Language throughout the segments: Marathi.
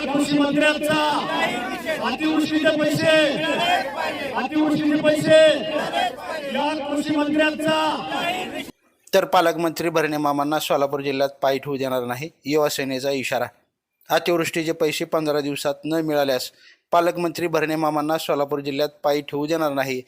कृषी मंत्र्यांचा. अतिवृष्टीचे पैसे. अतिवृष्टीचे पैसे. या कृषी मंत्र्यांचा. तर पालकमंत्री भरणे मामांना सोलापूर जिल्ह्यात पाय ठेवू देणार नाही. युवासेनेचा इशारा. अतिवृष्टीचे पैसे पंधरा दिवसात न मिळाल्यास पालकमंत्री भरणे मामांना सोलापूर जिल्ह्यात पायी ठेवू देणार नाही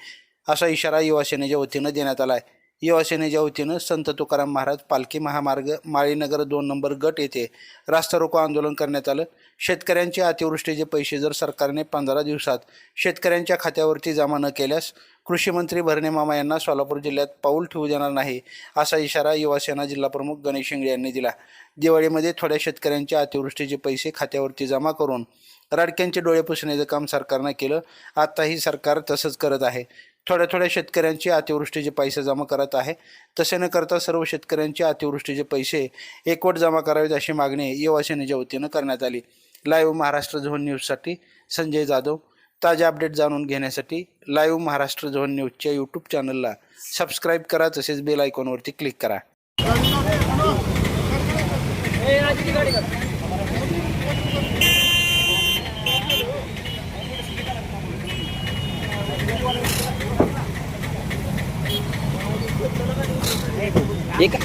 असा इशारा युवासेनेच्या वतीनं देण्यात आला आहे युवासेनेच्या वतीनं संत तुकाराम महाराज पालखी महामार्ग माळीनगर दोन नंबर गट येथे रास्ता रोको आंदोलन करण्यात आलं. शेतकऱ्यांचे अतिवृष्टीचे पैसे जर सरकारने पंधरा दिवसात शेतकऱ्यांच्या खात्यावरती जमा न केल्यास कृषीमंत्री भरणे मामा यांना सोलापूर जिल्ह्यात पाऊल ठेवू देणार नाही असा इशारा युवासेना जिल्हाप्रमुख गणेश शिंगडे यांनी दिला. दिवाळीमध्ये थोड्या शेतकऱ्यांच्या अतिवृष्टीचे पैसे खात्यावरती जमा करून राडक्यांचे डोळे पुसण्याचं काम सरकारनं केलं. आत्ताही सरकार तसंच करत आहे. थोड्या थोड्या शेतकऱ्यांचे अतिवृष्टीचे पैसे जमा करत आहे तसे न करता सर्व शेतकऱ्यांचे अतिवृष्टीचे पैसे एकवट जमा करावेत अशी मागणी युवासेनेच्या वतीनं करण्यात आली. लाईव्ह महाराष्ट्र झोन न्यूजसाठी संजय जाधव. ताज्या अपडेट जाणून घेण्यासाठी लाईव्ह महाराष्ट्र झोन न्यूजच्या यूट्यूब चॅनलला सबस्क्राईब करा तसेच बेल आयकॉनवरती क्लिक करा. 一个。